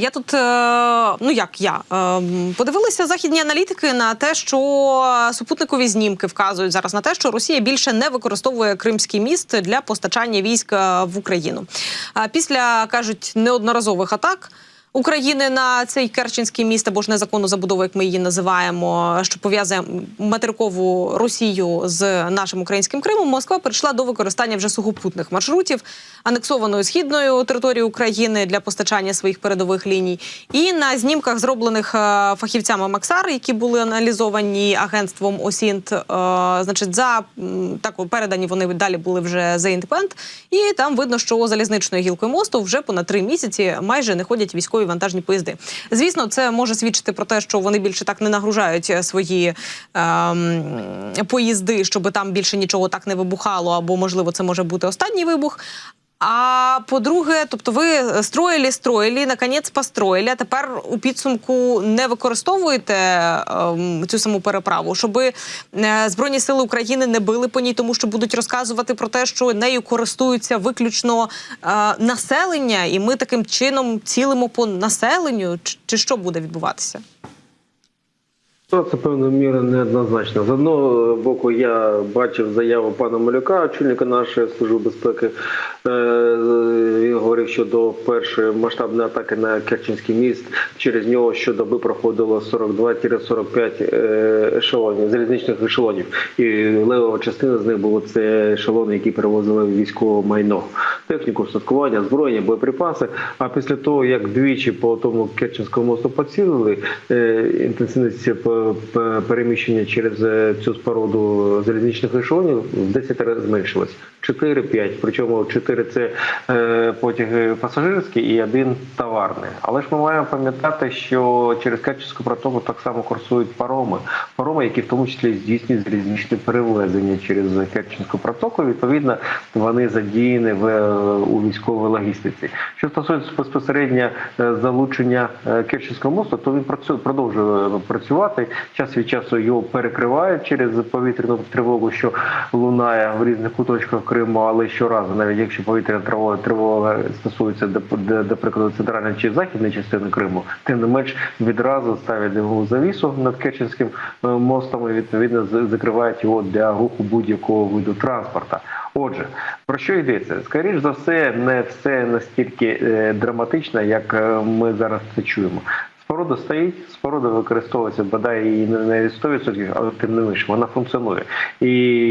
Я тут, е, ну як я е, подивилися західні аналітики на те, що супутникові знімки вказують зараз на те, що Росія більше не використовує Кримський міст для постачання військ е, в Україну. А після кажуть неодноразових атак. України на цей Керченський міст або ж незаконну забудову, як ми її називаємо, що пов'язує материкову Росію з нашим українським Кримом. Москва перейшла до використання вже сухопутних маршрутів, анексованої східною території України для постачання своїх передових ліній. І на знімках, зроблених е, фахівцями Максар, які були аналізовані агентством Осінт, е, значить, за так передані вони далі були вже The Independent, і там видно, що залізничною гілкою мосту вже понад три місяці майже не ходять військові вантажні поїзди. Звісно, це може свідчити про те, що вони більше так не нагружають е, свої ем, поїзди, щоб там більше нічого так не вибухало, або можливо це може бути останній вибух. А по-друге, тобто ви строїли, строїли, наконець построїли, а тепер у підсумку не використовуєте ем, цю саму переправу, щоб е, Збройні сили України не били по ній, тому що будуть розказувати про те, що нею користуються виключно е, населення, і ми таким чином цілимо по населенню. Чи що буде відбуватися? Це певною мірою неоднозначно. З одного боку, я бачив заяву пана Малюка, очільника нашої служби безпеки. Е, Він говорив, що до першої масштабної атаки на Керченський міст через нього щодоби проходило 42-45 е, ешелонів, залізничних ешелонів. І левова частина з них було це ешелони, які перевозили військове майно, техніку, статкування, зброєння, боєприпаси. А після того, як двічі по тому Керченському мосту поцілили, е, інтенсивність переміщення через е, цю споруду залізничних ешелонів в 10 разів зменшилось. 4-5, причому 4 це е, потяги пасажирські і один товарний. Але ж ми маємо пам'ятати, що через Керченську протоку так само курсують пароми. Пароми, які в тому числі здійснюють залізничне перевезення через Керченську протоку. Відповідно, вони задіяні в е, у військовій логістиці. Що стосується безпосередньо е, залучення е, Керченського мосту, то він працює продовжує працювати. Час від часу його перекривають через повітряну тривогу, що лунає в різних куточках Криму, але щоразу, навіть якщо повітряна тривога, тривога стосується до, прикладу центральної чи західної частини Криму, тим не менш відразу ставлять димову завісу над Керченським е, мостом і відповідно закривають його для руху будь-якого виду транспорта. Отже, про що йдеться? Скоріш за все, не все настільки е, драматично, як е, ми зараз це чуємо. Споруда стоїть, споруда використовується бодай і не на 100%, але тим не менше вона функціонує. І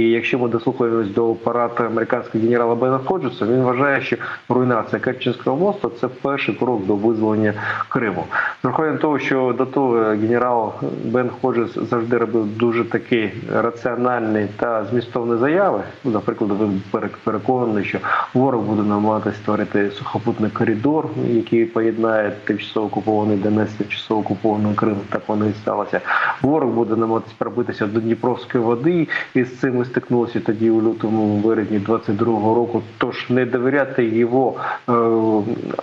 якщо ми дослухаємось до апарату американського генерала Бена Ходжеса, він вважає, що руйнація Керченського мосту це перший крок до визволення Криму. З того, що до того генерал Бен Ходжес завжди робив дуже такі раціональні та змістовні заяви. Ну, Наприклад, він переконаний, що ворог буде намагатися створити сухопутний коридор, який поєднає тимчасово окупований Донець з тимчасово окупованим Крим. Так воно і сталося. Ворог буде намагатися пробитися до Дніпровської води, і з цим ми стикнулися тоді у лютому березні 22-го року. Тож не довіряти його е,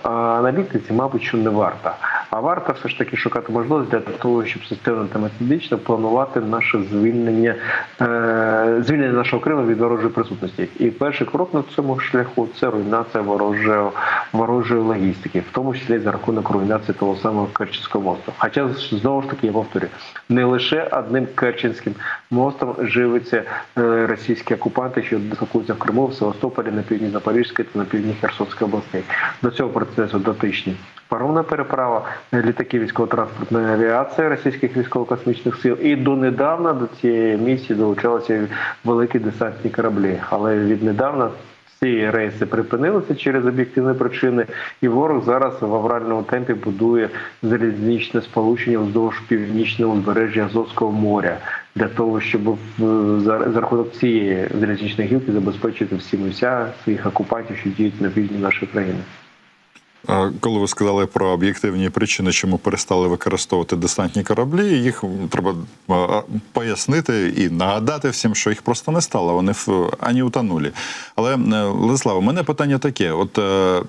аналітиці, мабуть, що не варто. А варто все ж таки шукати можливість для того, щоб системно та методично планувати наше звільнення, е, звільнення нашого Криму від ворожої присутності. І перший крок на цьому шляху це руйнація ворожої, ворожої логістики, в тому числі за рахунок руйнації того самого Керченського мосту. Хоча знову ж таки я повторюю, не лише одним Керченським мостом живиться е, російські окупанти, що дислокуються в Криму, в Севастополі, на півдні Запорізької та на півдні Херсонської областей. До цього процесу дотичні паромна переправа, е, літаки військово-транспортної авіації російських військово-космічних сил. І донедавна до цієї місії долучалися великі десантні кораблі. Але віднедавна ці рейси припинилися через об'єктивні причини, і ворог зараз в авральному темпі будує залізничне сполучення вздовж північного узбережжя Азовського моря для того, щоб е, за, рахунок цієї залізничної гілки забезпечити всім і своїх окупантів, що діють на півдні нашої країни. Коли ви сказали про об'єктивні причини, чому перестали використовувати десантні кораблі, їх треба пояснити і нагадати всім, що їх просто не стало. Вони в ані утонулі. Але е, у мене питання таке: от е,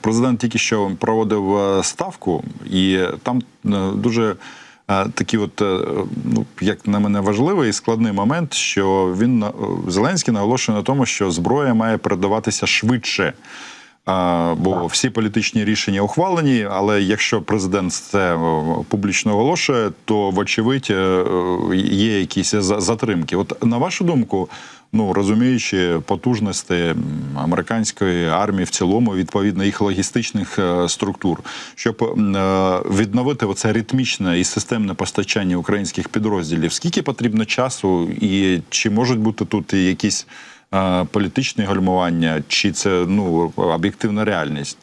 президент тільки що проводив е, ставку, і там е, дуже. е, Такий, от, е, ну як на мене важливий і складний момент, що він Зеленський наголошує на тому, що зброя має передаватися швидше. Бо всі політичні рішення ухвалені, але якщо президент це публічно оголошує, то вочевидь е, е, є якісь за- затримки. От на вашу думку, ну розуміючи потужності американської армії в цілому, відповідно їх логістичних е, структур, щоб е, відновити оце ритмічне і системне постачання українських підрозділів, скільки потрібно часу, і чи можуть бути тут якісь е, політичні гальмування, чи це ну об'єктивна реальність?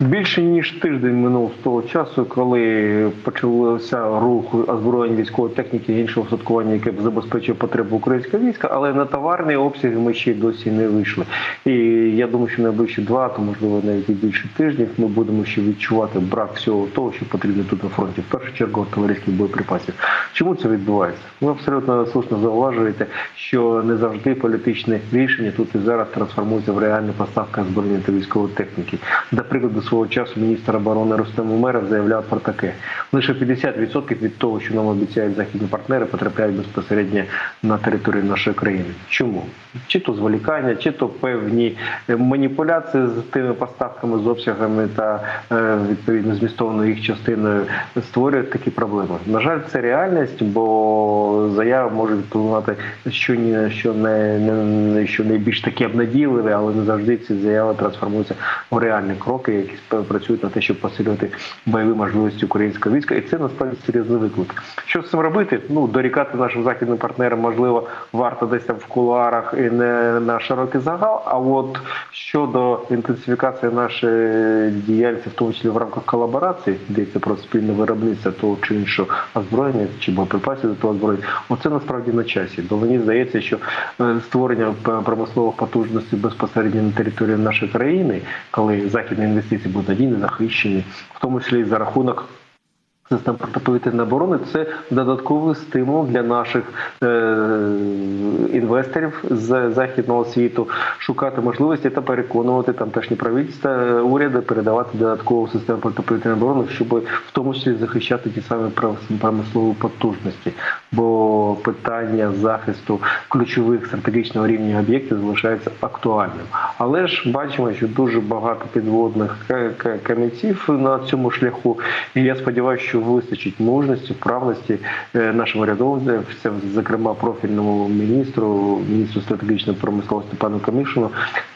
Більше ніж тиждень минув з того часу, коли почався рух озброєнь військової техніки і іншого устаткування, яке б забезпечує потребу українського війська, але на товарні обсяги ми ще й досі не вийшли. І я думаю, що найближчі два, то можливо навіть і більше тижнів, ми будемо ще відчувати брак всього того, що потрібно тут на фронті. В першу чергу артилерійських боєприпасів. Чому це відбувається? Ви абсолютно слушно зауважуєте, що не завжди політичне рішення тут і зараз трансформується в реальну поставку озброєння та військової техніки. До свого часу міністр оборони Рустем Умеров заявляв про таке: лише 50% від того, що нам обіцяють західні партнери, потрапляють безпосередньо на територію нашої країни. Чому? Чи то зволікання, чи то певні е, маніпуляції з тими поставками, з обсягами та е, відповідно змістованою їх частиною створюють такі проблеми. На жаль, це реальність, бо заява може відповідати що ні що не, не що найбільш такі обнадійливі, але не завжди ці заяви трансформуються в реальні кроки, які працюють на те, щоб посилювати бойові можливості українського війська, і це насправді серйозний виклик. Що з цим робити? Ну дорікати нашим західним партнерам можливо варто десь там в кулуарах і не на широкий загал. А от щодо інтенсифікації нашої діяльності, в тому числі в рамках колаборації, йдеться про спільне виробництво того чи іншого озброєння чи боєприпасів до того озброєння, оце насправді на часі. Бо мені здається, що е, створення промислових потужностей безпосередньо на території нашої країни, коли західні інвестиції будуть надійні, захищені, в тому числі і за рахунок. Систем протиповітряної оборони це додатковий стимул для наших е, інвесторів з західного світу шукати можливості та переконувати тамтешні правительства, е, уряди передавати додаткову систему протиповітряної оборони, щоб в тому числі захищати ті самі промислові потужності. Бо питання захисту ключових стратегічного рівня об'єктів залишається актуальним. Але ж бачимо, що дуже багато підводних ка- ка- камінців на цьому шляху. І я сподіваюся, що вистачить мужності, вправності е, нашим урядовцям, зокрема профільному міністру, міністру стратегічної промисловості пану Камішину, це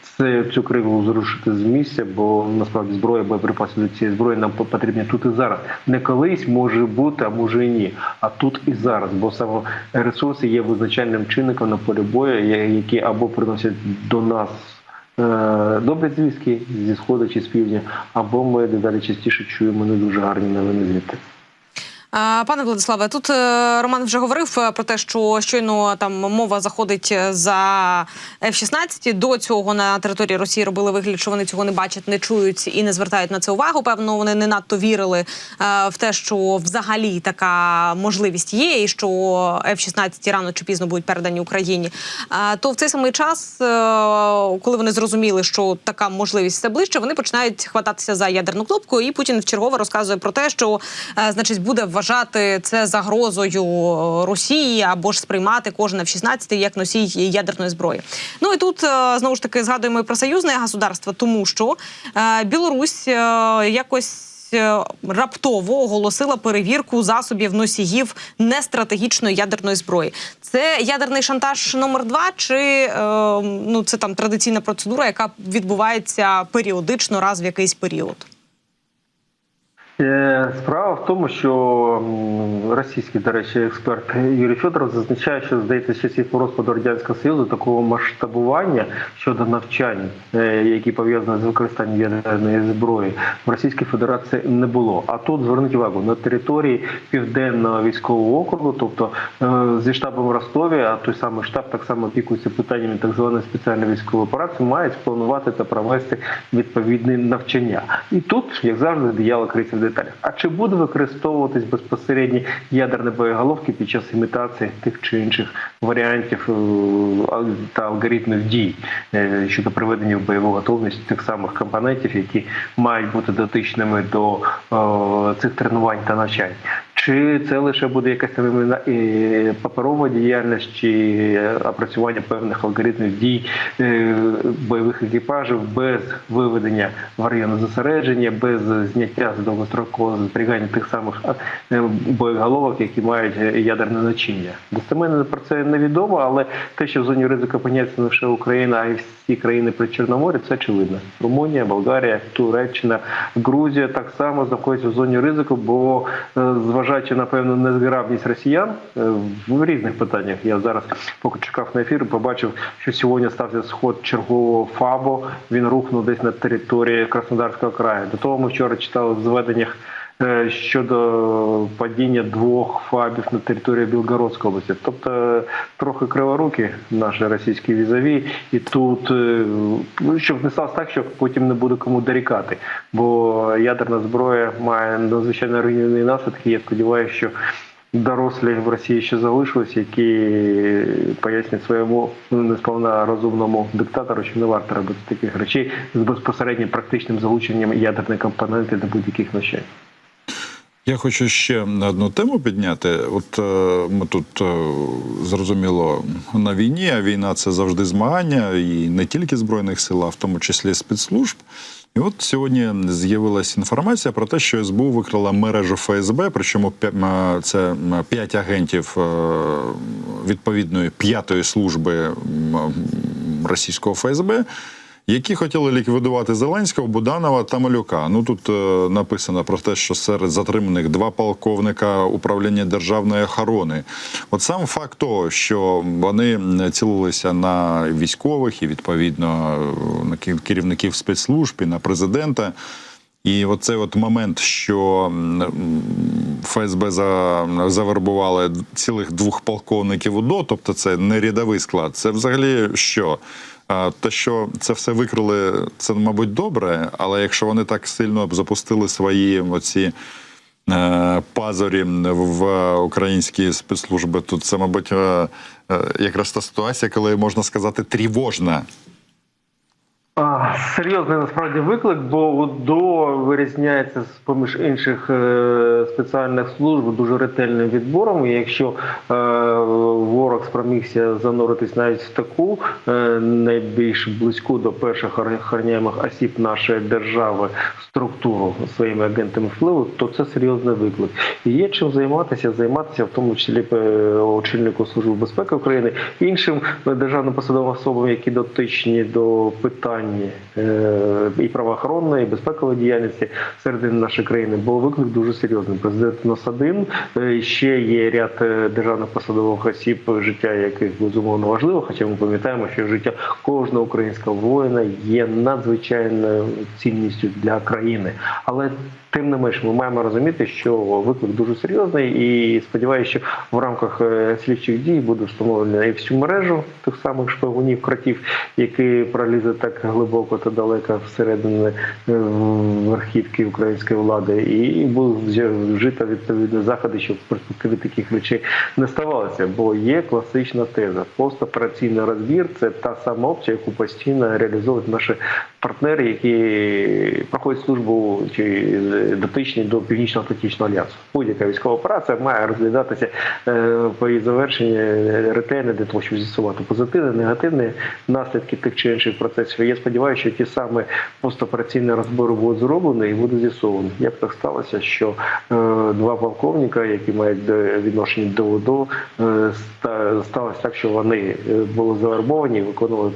цю криву зрушити з місця, бо насправді зброя, боєприпаси до цієї зброї нам потрібні тут і зараз. Не колись може бути, а може і ні. А тут і зараз, бо саме ресурси є визначальним чинником на полі бою, які або приносять до нас. е, Добрі звістки зі сходу чи з півдня, або ми дедалі частіше чуємо не дуже гарні новини звідти. Пане Владиславе, тут е, Роман вже говорив е, про те, що щойно там мова заходить е, за F-16. До цього на території Росії робили вигляд, що вони цього не бачать, не чують і не звертають на це увагу. Певно, вони не надто вірили в те, що взагалі така можливість є, і що F-16 рано чи пізно будуть передані Україні. То в цей самий час, коли вони зрозуміли, що така можливість все ближче, вони починають хвататися за ядерну кнопку, і Путін вчергове розказує про те, що значить буде вважати це загрозою Росії або ж сприймати кожен F-16 як носій ядерної зброї. Ну і тут е, знову ж таки згадуємо про союзне государство, тому що е, Білорусь е, якось. е, Раптово оголосила перевірку засобів носіїв нестратегічної ядерної зброї. Це ядерний шантаж номер два, чи е, ну це там традиційна процедура, яка відбувається періодично раз в якийсь період. Е, Справа в тому, що російський, до речі, експерт Юрій Федоров зазначає, що здається, з часів розпаду радянського союзу такого масштабування щодо навчань, е, які пов'язані з використанням ядерної зброї, в Російській Федерації не було. А тут зверніть увагу на території південного військового округу, тобто е, зі штабом Ростові, а той самий штаб так само опікується питаннями так званої спеціальної військової операції, мають спланувати та провести відповідні навчання. І тут, як завжди, диявол криється в деталях. А чи буде використовуватись безпосередньо ядерні боєголовки під час імітації тих чи інших варіантів е, та алгоритмів дій е, щодо приведення в бойову готовність тих самих компонентів, які мають бути дотичними до е, цих тренувань та навчань? Чи це лише буде якась е, паперова діяльність чи е, опрацювання певних алгоритмів дій е, бойових екіпажів без виведення в райони зосередження, без зняття з довгострокового зберігання тих самих боєголовок, які мають ядерне начиння? Достеменно про це невідомо, але те, що в зоні ризику опиняється не лише Україна, а й всі країни при Чорноморі, це очевидно. Румунія, Болгарія, Туреччина, Грузія так само знаходяться в зоні ризику, бо е, зважаючи на певну незграбність росіян е, в різних питаннях. Я зараз, поки чекав на ефір, побачив, що сьогодні стався сход чергового ФАБО. Він рухнув десь на території Краснодарського краю. До того ми вчора читали в зведеннях. Е, Щодо падіння двох фабів на території Білгородської області, тобто е, трохи криворукі наші російські візові, і тут е, ну, щоб не сталося так, що потім не буде кому дорікати, бо ядерна зброя має надзвичайно руйнівні наслідки. Я сподіваюся, що дорослі в Росії ще залишились, які пояснять своєму ну, несповна розумному диктатору, що не варто робити таких речей з безпосереднім практичним залученням ядерної компоненти до будь-яких навчань. Я хочу ще на одну тему підняти. От е, ми тут е, зрозуміло на війні, а війна це завжди змагання, і не тільки збройних сил, а в тому числі спецслужб. І от сьогодні з'явилася інформація про те, що СБУ викрила мережу ФСБ, причому це п'ять агентів е, відповідної п'ятої служби російського ФСБ які хотіли ліквідувати Зеленського, Буданова та Малюка. Ну тут е, написано про те, що серед затриманих два полковника управління державної охорони. От сам факт того, що вони цілилися на військових і відповідно е, на керівників спецслужб і на президента. І оцей от момент, що ФСБ за, завербували цілих двох полковників УДО, тобто це не рядовий склад, це взагалі що? Те, що це все викрили, це, мабуть, добре, але якщо вони так сильно б запустили свої оці е, пазурі в українські спецслужби, то це, мабуть, е, е, якраз та ситуація, коли можна сказати, тривожна. Серйозний насправді виклик, бо УДО вирізняється з поміж інших е, спеціальних служб дуже ретельним відбором. І якщо е, ворог спромігся зануритись навіть в таку е, найбільш близьку до перших охороняємих осіб нашої держави структуру своїми агентами впливу, то це серйозний виклик. І є чим займатися, займатися в тому числі очільнику служби безпеки України, іншим державним посадовим особам, які дотичні до питань е, і правоохоронної, і безпекової діяльності серед нашої країни, бо виклик дуже серйозний. Президент нас один е, ще є ряд е, державних посадових осіб, життя яких безумовно важливо. Хоча ми пам'ятаємо, що життя кожного українського воїна є надзвичайною цінністю для країни, але Тим не менш, ми маємо розуміти, що виклик дуже серйозний, і сподіваюся, що в рамках слідчих дій буде встановлено і всю мережу тих самих шпигунів, кратів, які пролізли так глибоко та далеко всередину е, верхівки української влади, і будуть вжито відповідні заходи, щоб в перспективі таких речей не ставалося. Бо є класична теза: постопераційний розбір це та сама опція, яку постійно реалізовують наші партнери, які проходять службу чи дотичні до північно-атлантичного альянсу. Будь-яка військова операція має розглядатися е, по її завершенні ретельно для того, щоб з'ясувати позитивні, негативні наслідки тих чи інших процесів. Я сподіваюся, що ті самі постопераційні розбори будуть зроблені і будуть з'ясовані. Як так сталося, що е, два полковника, які мають відношення до ОДО, е, сталося так, що вони е, були завербовані і виконували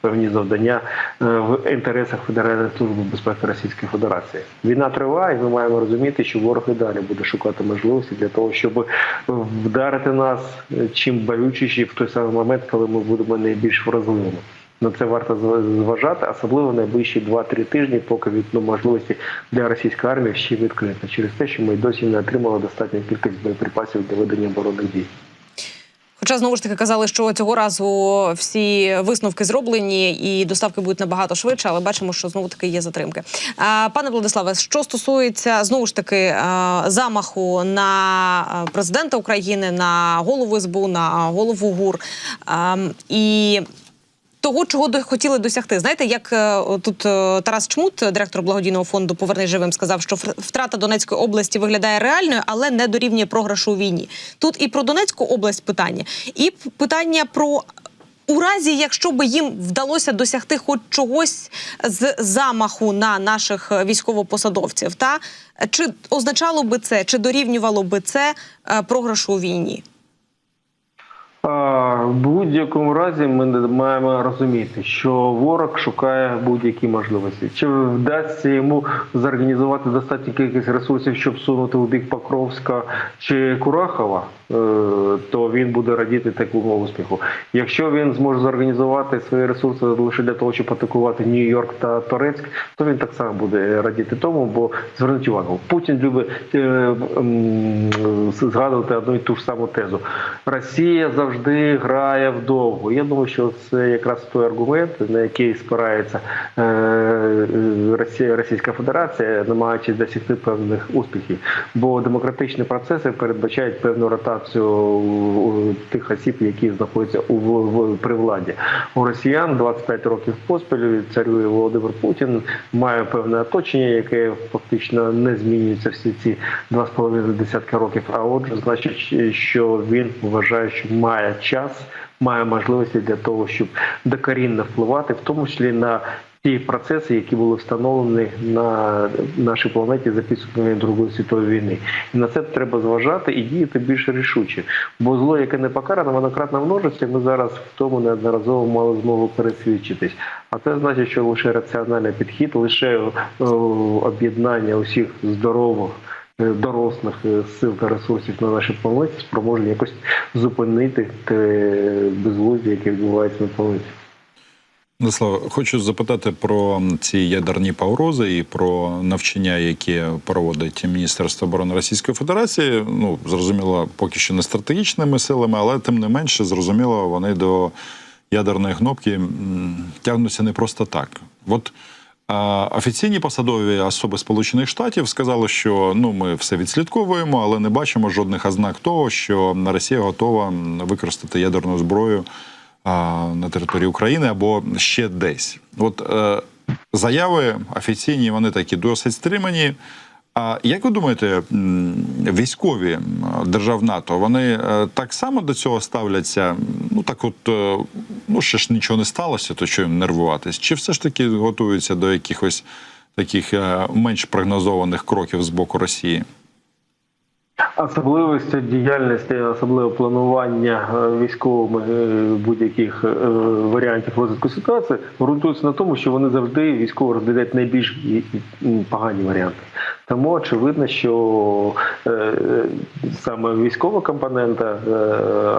певні, завдання е, в інтересах Федеральної служби безпеки Російської Федерації. Війна триває, і ми маємо розуміти, що ворог і далі буде шукати можливості для того, щоб вдарити нас е, чим болючіші в той самий момент, коли ми будемо найбільш вразливими. На це варто зв- зважати, особливо найближчі 2-3 тижні, поки вікно можливості для російської армії ще відкрите, через те, що ми досі не отримали достатню кількість боєприпасів для ведення оборонних дій. Хоча знову ж таки казали, що цього разу всі висновки зроблені і доставки будуть набагато швидше, але бачимо, що знову таки є затримки. Пане Владиславе, що стосується знову ж таки замаху на президента України, на голову СБУ, на голову ГУР. І того, чого хотіли досягти. Знаєте, як е, тут е, Тарас Чмут, директор благодійного фонду Повернись живим, сказав, що втрата Донецької області виглядає реальною, але не дорівнює програшу у війні. Тут і про Донецьку область питання, і питання про. У разі, якщо би їм вдалося досягти хоч чогось з замаху на наших е, військовопосадовців, та чи означало би це, чи дорівнювало би це програшу у війні? В будь-якому разі ми маємо розуміти, що ворог шукає будь-які можливості. Чи вдасться йому зорганізувати достатньо кількість ресурсів, щоб сунути у бік Покровська чи Курахова, то він буде радіти такому успіху. Якщо він зможе зорганізувати свої ресурси лише для того, щоб атакувати Нью-Йорк та Торецьк, то він так само буде радіти тому, бо зверніть увагу, Путін любить е, згадувати одну і ту ж саму тезу. Росія завжди грає вдовго. Я думаю, що це якраз той аргумент, на який спирається е, е, Росія, Російська Федерація, намагаючись досягти певних успіхів. Бо демократичні процеси передбачають певну ротацію у тих осіб, які знаходяться у в, в- при владі. У росіян 25 років поспіль царює Володимир Путін, має певне оточення, яке фактично не змінюється всі ці два з половиною десятки років. А отже, значить, що він вважає, що має час, має можливості для того, щоб докорінно впливати, в тому числі на ті процеси, які були встановлені на нашій планеті за підсумками Другої світової війни, і на це треба зважати і діяти більш рішуче. Бо зло, яке не покарано, воно кратно множиться. Ми зараз в тому неодноразово мали змогу пересвідчитись. А це значить, що лише раціональний підхід, лише е, об'єднання усіх здорових. е, Дорослих е, сил та ресурсів на нашій планеті спроможні якось зупинити те безглуздя, яке відбувається на планеті. Владислав, хочу запитати про ці ядерні погрози і про навчання, які проводить Міністерство оборони Російської Федерації. Ну зрозуміло, поки що не стратегічними силами, але тим не менше, зрозуміло, вони до ядерної кнопки тягнуться не просто так. От офіційні посадові особи Сполучених Штатів сказали, що ну ми все відслідковуємо, але не бачимо жодних ознак того, що Росія готова використати ядерну зброю на території України або ще десь. От е, заяви офіційні, вони такі досить стримані. А як ви думаєте, військові держав НАТО, вони е, так само до цього ставляться? Ну так, от е, ну ще ж нічого не сталося, то що їм нервуватись? Чи все ж таки готуються до якихось таких менш прогнозованих кроків з боку Росії? Особливості діяльності, особливо планування е, військовими е, будь-яких е, варіантів розвитку ситуації ґрунтується на тому, що вони завжди військово розглядають найбільш погані варіанти. Тому очевидно, що саме військова компонента,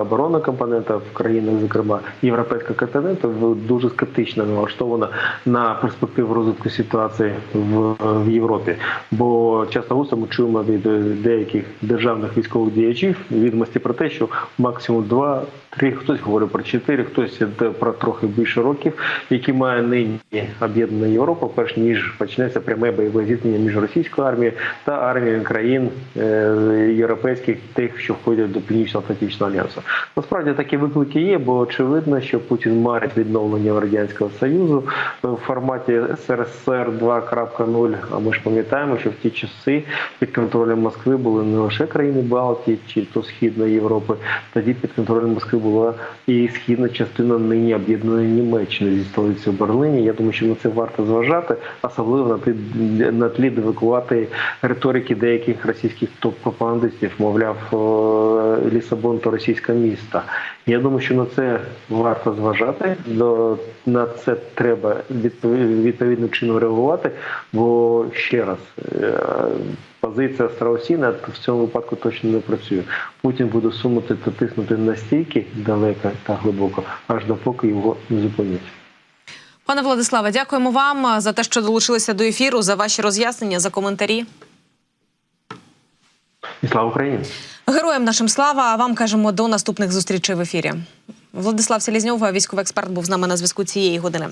оборонна компонента в країнах, зокрема європейського континенту, в- дуже скептично налаштована на перспективу розвитку ситуації в, Європі. Бо часто густо ми чуємо від деяких державних військових діячів відомості про те, що максимум два, три, хтось говорить про чотири, хтось про трохи більше років, які має нині об'єднана Європа, перш ніж почнеться пряме бойове зіткнення між російською армією та армією країн е, європейських, тих, що входять до Північно-Атлантичного альянсу. Насправді такі виклики є, бо очевидно, що Путін марить відновлення радянського союзу в форматі СРСР 2.0. А ми ж пам'ятаємо, що в ті часи під контролем Москви були не лише країни Балтії чи то Східної Європи. Тоді під контролем Москви була і східна частина нині об'єднаної Німеччини зі столицею Берлині. Я думаю, що на це варто зважати, особливо на тлі, на тлі девикувати риторики деяких російських топ-пропагандистів, мовляв, е, Лісабон то російське місто. Я думаю, що на це варто зважати. До на це треба відповідним чином реагувати. Бо ще раз. Позиція Страусіна в цьому випадку точно не працює. Путін буде сунути та тиснути настільки далеко та глибоко, аж допоки його не зупинять. Пане Владиславе, дякуємо вам за те, що долучилися до ефіру, за ваші роз'яснення, за коментарі. І слава Україні! Героям нашим слава. А вам кажемо до наступних зустрічей в ефірі. Владислав Селізньов, військовий експерт, був з нами на зв'язку цієї години.